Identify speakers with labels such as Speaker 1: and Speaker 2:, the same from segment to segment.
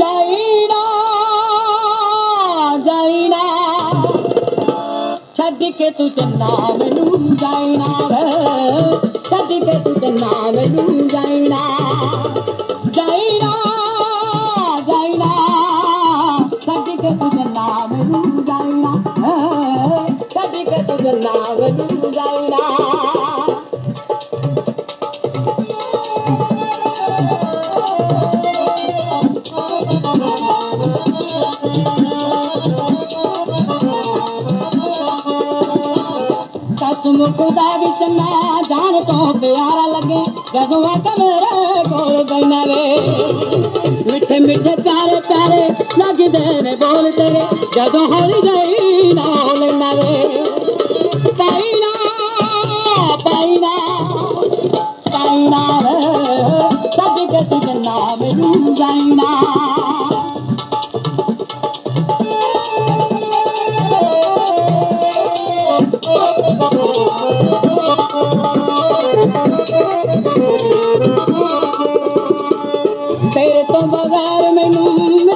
Speaker 1: ਜਾਈਨਾ ਜਾਈਨਾ ਛੱਡ ਕੇ ਤੂੰ ਚੰਨਾ ਮੈਨੂੰ ਜਾਈਨਾ ਵੇ ਛੱਡ ਕੇ ਤੂੰ ਚੰਨਾ ਮੈਨੂੰ ਜਾਈਨਾ ਜਾਈਨਾ ਜਾਈਨਾ ਛੱਡ ਕੇ ਤੂੰ ਚੰਨਾ ਮੈਨੂੰ ਜਾਈਨਾ ਵੇ ਛੱਡ ਕੇ ਤੂੰ ਚੰਨਾ ਮੈਨੂੰ ਜਾਈਨਾ ਕਸਮ ਖੁਦਾ ਵਿੱਚ ਨਾ ਜਾਨ ਤੋਂ ਪਿਆਰਾ ਲੱਗੇ, ਜਦੋਂ ਆ ਮੇਰੇ ਕੋਲ ਬੈਣਾ ਵੇ। ਮਿੱਠੇ ਮਿੱਠੇ ਪਿਆਰੇ ਪਿਆਰੇ ਲੱਗਦੇ ਨੇ ਬੋਲ ਤੇਰੇ, ਜਦੋਂ ਹੌਲੀ ਗਈ ਨਾ ਲੈਣਾ ਵੇ ਪਾਈਨਾ ਪਾਈਨਾ ਪਾਈਨਾ ਵੇ, ਸੱਜ ਕੇ ਤੂੰ ਮੈਨੂੰ ਜਾਈਨਾ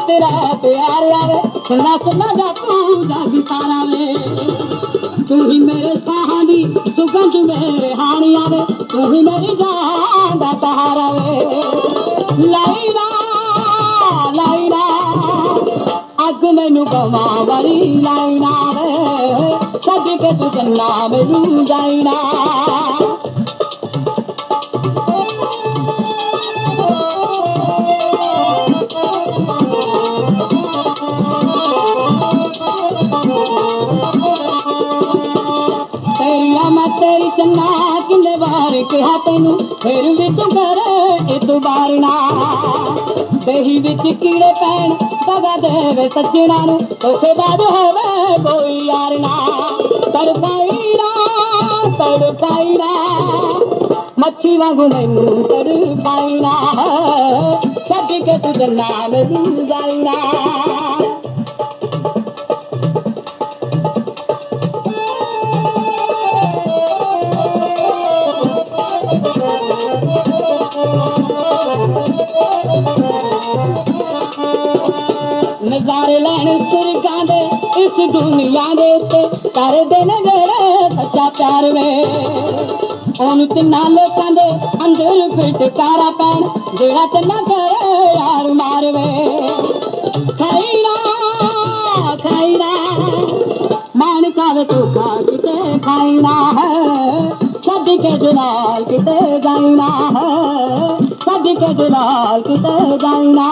Speaker 1: ਤੇਰਾ ਪਿਆਰ ਆਵੇ ਸੁਣਾ ਸੁਣਾ ਜਾ ਤੂੰ ਜਾ ਸਾਰਾ ਵੇ। ਤੂੰ ਹੀ ਮੇਰੇ ਸਾਹਾਂ ਦੀ ਸੁਗੰਧ ਮੇਰੇ ਹਾਣੀ ਆਵੇ ਤੂੰ ਹੀ ਮੇਰੀ ਜਾਨ ਦਾ ਸਹਾਰਾ ਵੇ। ਲਾਈਨਾ ਲਾਈਨਾ ਅੱਗ ਮੈਨੂੰ ਗਵਾ ਵਾਲੀ ਲਾਈਨਾ ਵੇ। ਛੱਡ ਕੇ ਤੂੰ ਜੰਨਾ ਮੈਨੂੰ ਜਾਈਨਾ ਮੈਂ ਤੇਰੀ ਚੰਨਾ, ਕਿੰਨੇ ਵਾਰ ਕਿਹਾ ਤੈਨੂੰ? ਫਿਰ ਵੀ ਤੂੰ ਕਰੇ ਇਤਬਾਰ ਨਾ ਦੇਹੀ ਵਿੱਚ ਕੀੜੇ ਪੈਣ, ਦਗਾ ਦੇਵੇ ਸੱਜਣਾ ਨੂੰ। ਧੋਖੇਬਾਜ਼ ਹੋਵੇ ਕੋਈ ਯਾਰ ਨਾ ਤੜਪਾਈ ਨਾ ਤੜਪਾਈ ਨਾ। ਮੱਛੀ ਵਾਂਗੂ ਮੈਨੂੰ ਤੜਪਾਈ ਨਾ। ਛੱਡ ਕੇ ਤੂੰ ਜੰਨਾ ਮੈਨੂੰ ਜਾਈਨਾ। ਨਜ਼ਾਰੇ ਲੈਣ ਸੁਰਗਾਂ ਦੇ ਇਸ ਦੁਨੀਆ ਦੇ ਉੱਤੇ ਕਰਦੇ ਨੇ ਜਿਹੜੇ ਸੱਚਾ ਪਿਆਰ ਵੇ। ਉਹਨੂੰ ਤਿੰਨਾਂ ਲੋਕਾਂ ਦੇ ਅੰਦਰ ਫਿਟਕਾਰਾ ਪੈਣ, ਜਿਹੜਾ ਤਿੰਨਾਂ ਕਰੇ ਯਾਰ ਮਾਰਵੇ। ਖਾਈਨਾ ਖਾਈਨਾ ਮਨ ਕਾਵੇ ਤੂੰ ਕਿਤੇ ਖਾਈਨਾ ਹੈ, ਛੱਡ ਕੇ ਜਨਾਲ ਕਿਤੇ ਜਾਈਨਾ ਹੈ, ਛੱਡ ਕੇ ਜਨਾਲ ਕਿਤੇ ਜਾਈਨਾ